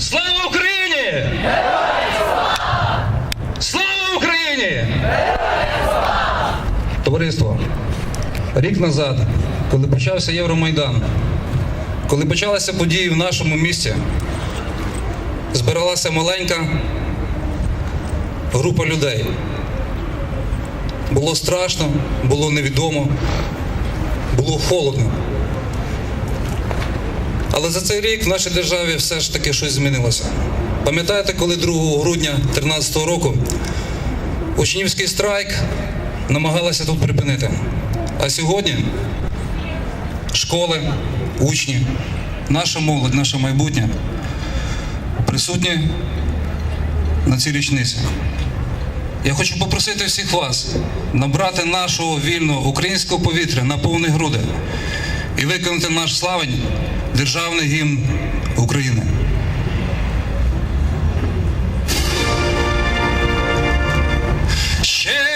Слава Україні! Слава Україні! Товариство, рік назад, коли почався Євромайдан, коли почалися події в нашому місті, збиралася маленька група людей. Було страшно, було невідомо, було холодно. Але за цей рік в нашій державі все ж таки щось змінилося. Пам'ятаєте, коли 2 грудня 2013 року учнівський страйк намагалися тут припинити. А сьогодні школи, учні, наша молодь, наше майбутнє присутні на цій річниці. Я хочу попросити всіх вас набрати нашого вільного українського повітря на повні груди і виконати наш славень державний гімн України. Ще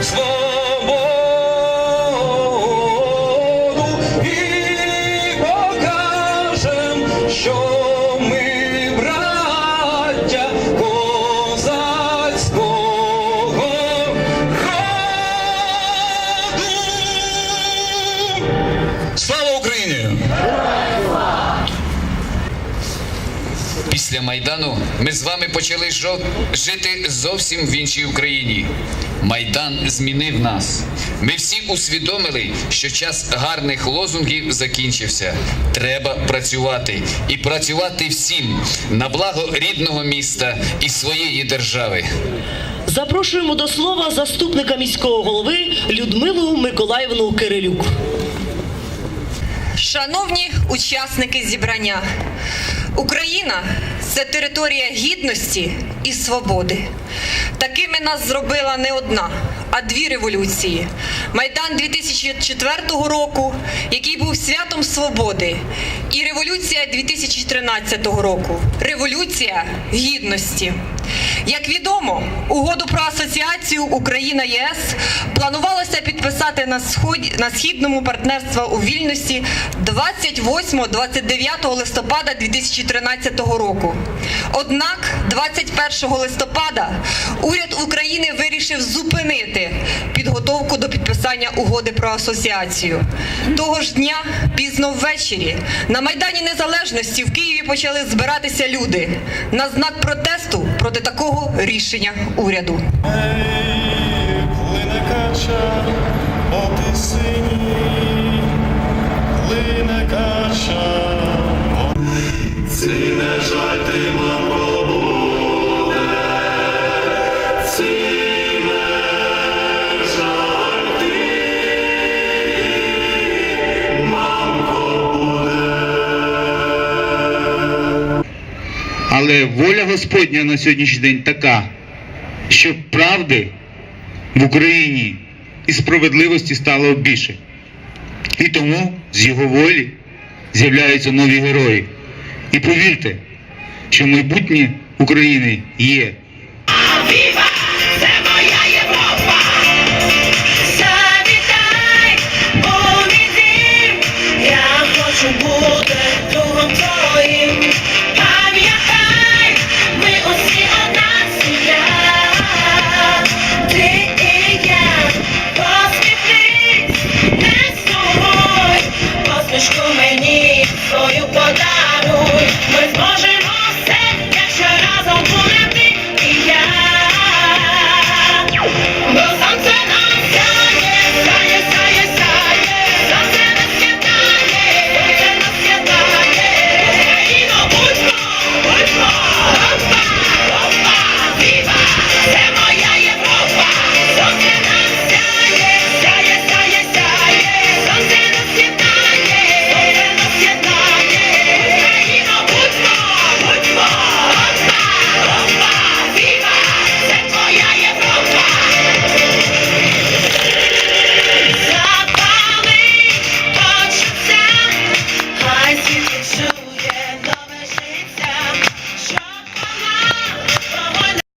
Oxford. Після Майдану ми з вами почали жити зовсім в іншій Україні. Майдан змінив нас. Ми всі усвідомили, що час гарних лозунгів закінчився. Треба працювати і працювати всім на благо рідного міста і своєї держави. Запрошуємо до слова заступника міського голови Людмилу Миколаївну Кирилюк. Шановні учасники зібрання, Україна це територія гідності і свободи. Такими нас зробила не одна, а дві революції. Майдан 2004 року, який був святом свободи, і революція 2013 року революція гідності. Як відомо, угоду про асоціацію Україна ЄС планувалося підписати на сході на східному партнерства у вільності 28-29 листопада 2013 року. Однак 21 листопада уряд України вирішив зупинити підготовку до підписання угоди про асоціацію. Того ж дня, пізно ввечері, на Майдані Незалежності в Києві почали збиратися люди на знак протесту проти такого рішення уряду. Але воля Господня на сьогоднішній день така, щоб правди в Україні і справедливості стало більше. І тому з його волі з'являються нові герої. І повірте, що майбутнє України є